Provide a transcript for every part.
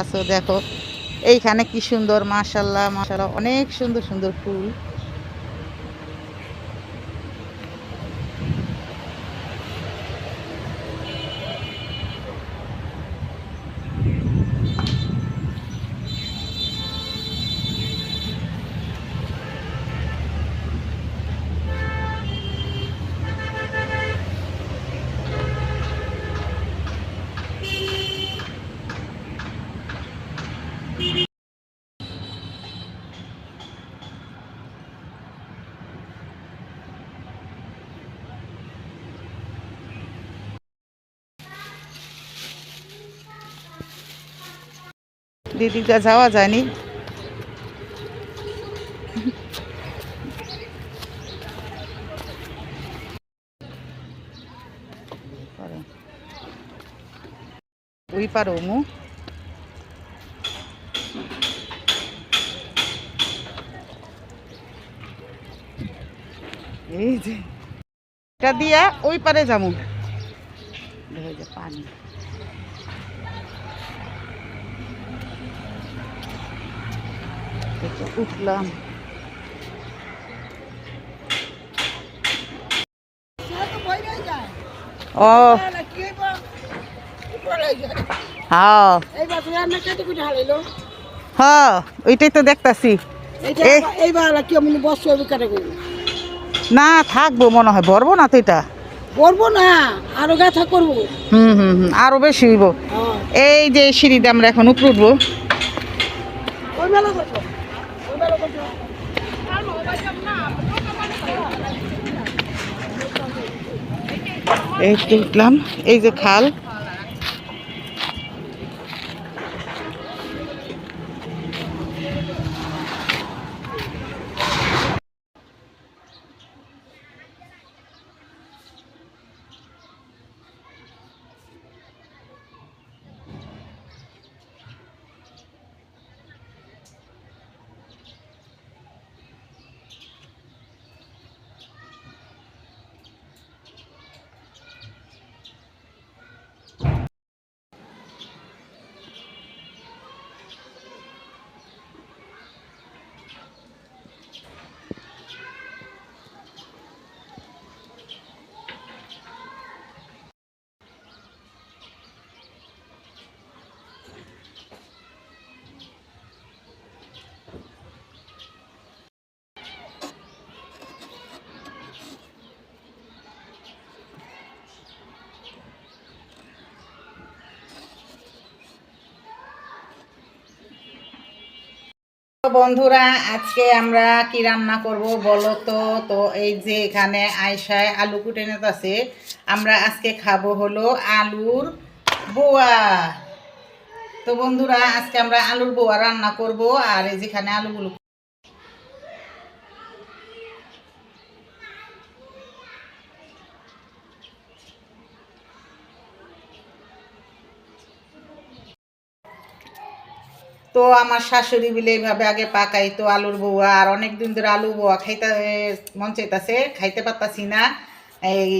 আছো দেখো এইখানে কি সুন্দর মাশাল্লাহ মাশাল্লাহ অনেক সুন্দর সুন্দর ফুল। দিদিকা যাওয়া যায়নি পারো। ওই পারো মু এই যে এটা দিয়া ওই পারে যাব দেখো এই যে পানি যে উঠলাম। ও। হ্যাঁ। হ্যাঁ ওইটাই তো দেখতাছি। না থাকব মনে হয়। ভরবো না তো এটা? করব না আরও গাথা করব। হুম হুম হুম আরও বেশি হইব। হ্যাঁ। এই যে সিঁড়িতে আমরা এখন উপরে উঠবো। ওই মেলা করছ ওই মেলা করছ এই দেখলাম এই যে খাল। বন্ধুরা, আজকে আমরা কি রান্না করব বলো তো? তো এই যে এখানে আয়সায় আলু কুটে আছে আমরা আজকে খাব হলো আলুর বোয়া। তো বন্ধুরা, আজকে আমরা আলুর বোয়া রান্না করব আর এই যেখানে আলুগুলো তো আমার শাশুড়ি বিলে এইভাবে আগে পাকাইতো আলুর বউয়া, আর অনেক দিন ধরে আলু বউয়া খাইতে মন চাইতাছে, খাইতে পারতাছি না। এই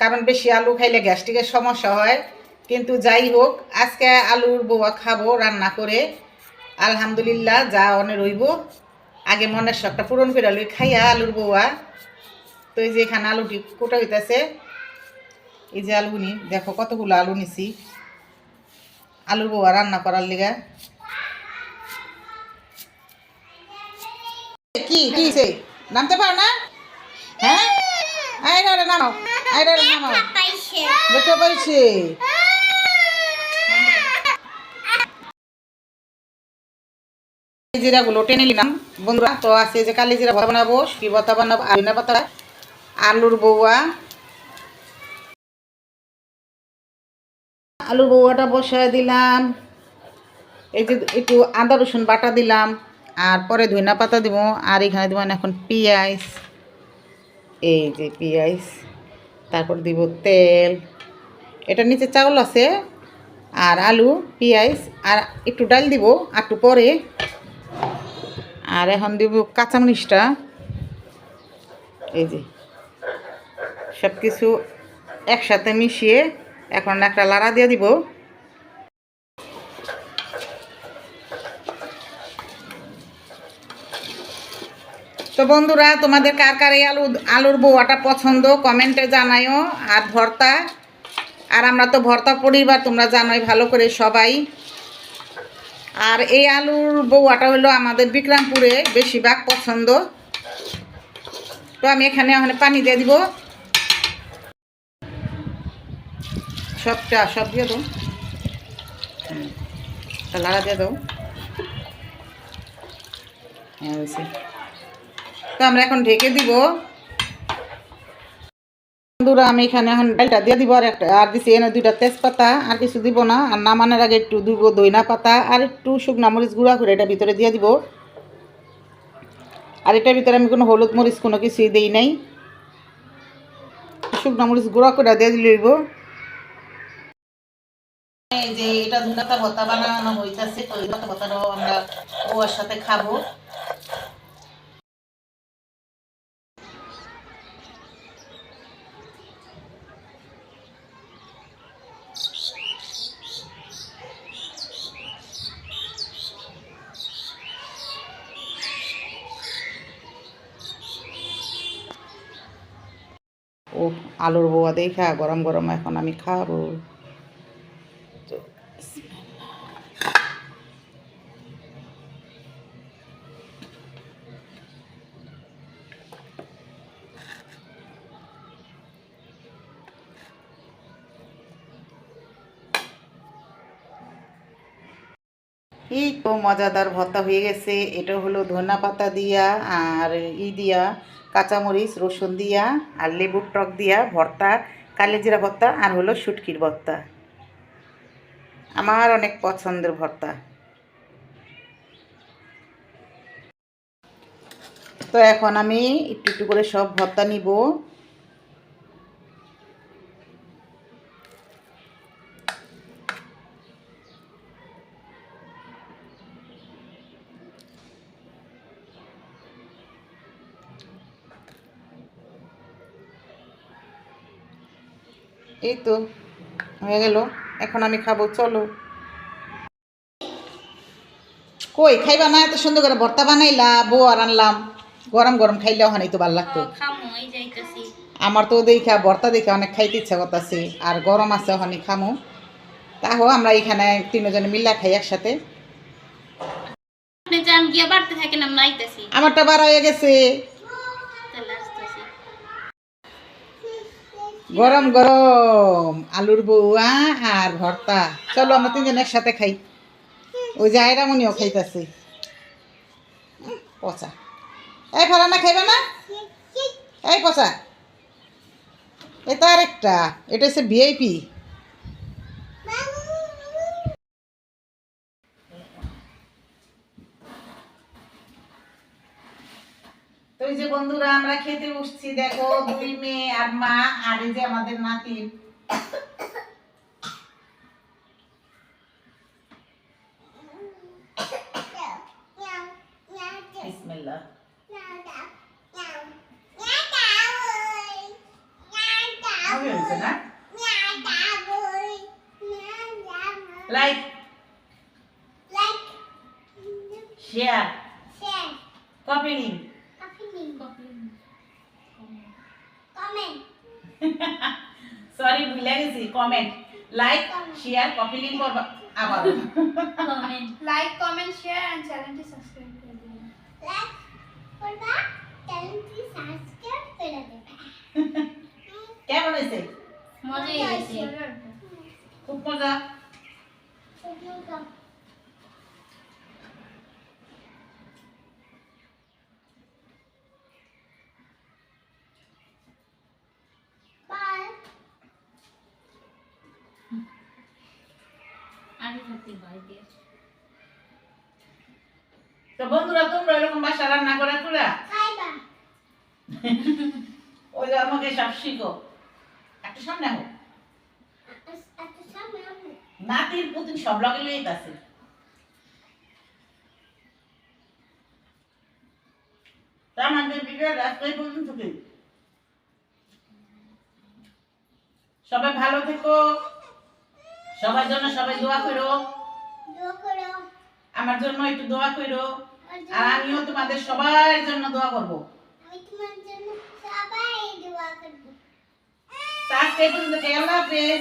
কারণ বেশি আলু খাইলে গ্যাস্ট্রিকের সমস্যা হয়। কিন্তু যাই হোক, আজকে আলুর বউয়া খাব, রান্না করে। আলহামদুলিল্লাহ যা অনে রইব। আগে মনের শখটা পূরণ করে লই খাইয়া আলুর বউয়া। তো এই যে এখানে আলুটি কোটা হইতাছে। এই যে আলুনি দেখো কতগুলো আলু নিছি। আলুর বউয়া রান্না করার লিগা। কি কি সে নামতে পারো না? হ্যাঁ? আইরা রে নামাও। আইরা রে নামাও। দেখতে পাইছে টেনে নিলাম। বন্ধুরা, তো আছে যে কালি জিরা ভর্তা বানাবো কি ভর্তা বানাবো আলুনা পাতা, আলুর বৌয়া। আলুর বৌয়াটা বসায় দিলাম। এই যে একটু আদা রসুন বাটা দিলাম। আর পরে ধনিয়া পাতা দিব, আর এখানে দিব এখন পেঁয়াজ। এই যে পেঁয়াজ, তারপর দিব তেল। এটা নিচে চাউল আছে, আর আলু, পেঁয়াজ, আর একটু ডাল দিব একটু পরে। আর এখন দিব কাঁচামরিচটা। এই যে সব কিছু একসাথে মিশিয়ে এখন একটা লাড়া দিয়ে দিব। তো বন্ধুরা, তোমাদের কার কার এই আলু আলুর বউয়াটা পছন্দ, কমেন্টে জানাইও আর ভর্তা, আর আমরা তো ভর্তা পরিবার তোমরা জানোই, ভালো করে সবাই। আর এই আলুর বউয়াটা হলো আমাদের বিক্রমপুরে বেশিরভাগ পছন্দ। তো আমি এখানে ওখানে পানি দিয়ে দিব। সবটা, সব দিয়ে দাও। তা লাড়া দিয়ে দাও। হ্যাঁ তো আমরা এখন ঢেকে দিব। বন্ধুরা, আমি এখানে এখন ডালটা দিয়ে দিব আর একটা আর দিছি এনে দুইটা তেজপাতা, আর কিছু দিব না। আর নামানোর আগে একটু দিব দইনা পাতা আর একটু শুকনা মরিচ গুঁড়া করে এটা ভিতরে দিয়ে দিব। আর এটার ভিতরে আমি কোনো হলুদ মরিচ কোনো কিছুই দিই নাই। শুকনা মরিচ গুঁড়া করে দিয়ে দিব। যে এটা ধুনাতা ভর্তা বানানো হইতাছে, তো এই ধুনাতা ভর্তাটাও আমরা ওর সাথে খাব ও আলুর বোয়া দেখা, গরম গরম এখন আমি খাব। এই তো মজাদার ভর্তা হয়ে গেছে, এটা হলো ধনা পাতা দিয়া আর ই দিয়া কাঁচামরিচ, রসুন দিয়া আর লেবুর টক দিয়া ভর্তা কালেজিরা ভর্তা আর হলো শুটকির ভর্তা। আমার অনেক পছন্দের ভর্তা। তো এখন আমি একটু একটু করে সব ভর্তা নিব। এই তো হয়ে গেল। এখন আমি খাব চলো। কই খাইবা না? এত সুন্দর করে ভর্তা বানাইলা বউ আর আনলাম গরম গরম খাইলে ওখানেই তো ভালো লাগতো। আমার তো দেখা ভর্তা দেখে অনেক খাইতে ইচ্ছা করতেছে আর গরম আছে ওখানে খামো। তাহো আমরা এখানে তিনজনে মিল্লা খাই একসাথে। আমারটা বার হয়ে গেছে। গরম গরম। আলুর বউয়া আর ভর্তা। চলো, আমরা তিনজন একসাথে খাই। ওই যে আয়রামনিও খাইতেছি। পচা। এই ফলানা খাইবে না? এই পচা। এটা আর একটা এটা হচ্ছে ভিআইপি তো এই যে বন্ধুরা আমরা খেতে বসছি দেখো দুই মেয়ে আর মা আর এই যে আমাদের নাতি। না? Like share copy link sorry ভুলে গেছি comment like share copy link করবা আবার। Comment like comment share and চ্যানেলটি সাবস্ক্রাইব করে দিন কেমন হয়েছে? মজাই হয়েছে। খুব মজা। তো বন্ধুরা তোমরা এরকম বাসা রান্না করে করে ওই আমাকে সব শিখো। একটা সামনে হোক নাতির পুতিন সব লগে আছে আমাদের রাস্তায় পর্যন্ত সবাই ভালো থেকো। সবার জন্য সবাই দোয়া করো। আমার জন্য একটু দোয়া করো। আর আমিও তোমাদের সবার জন্য দোয়া করব। আজকে পর্যন্ত আল্লাহ হাফেজ।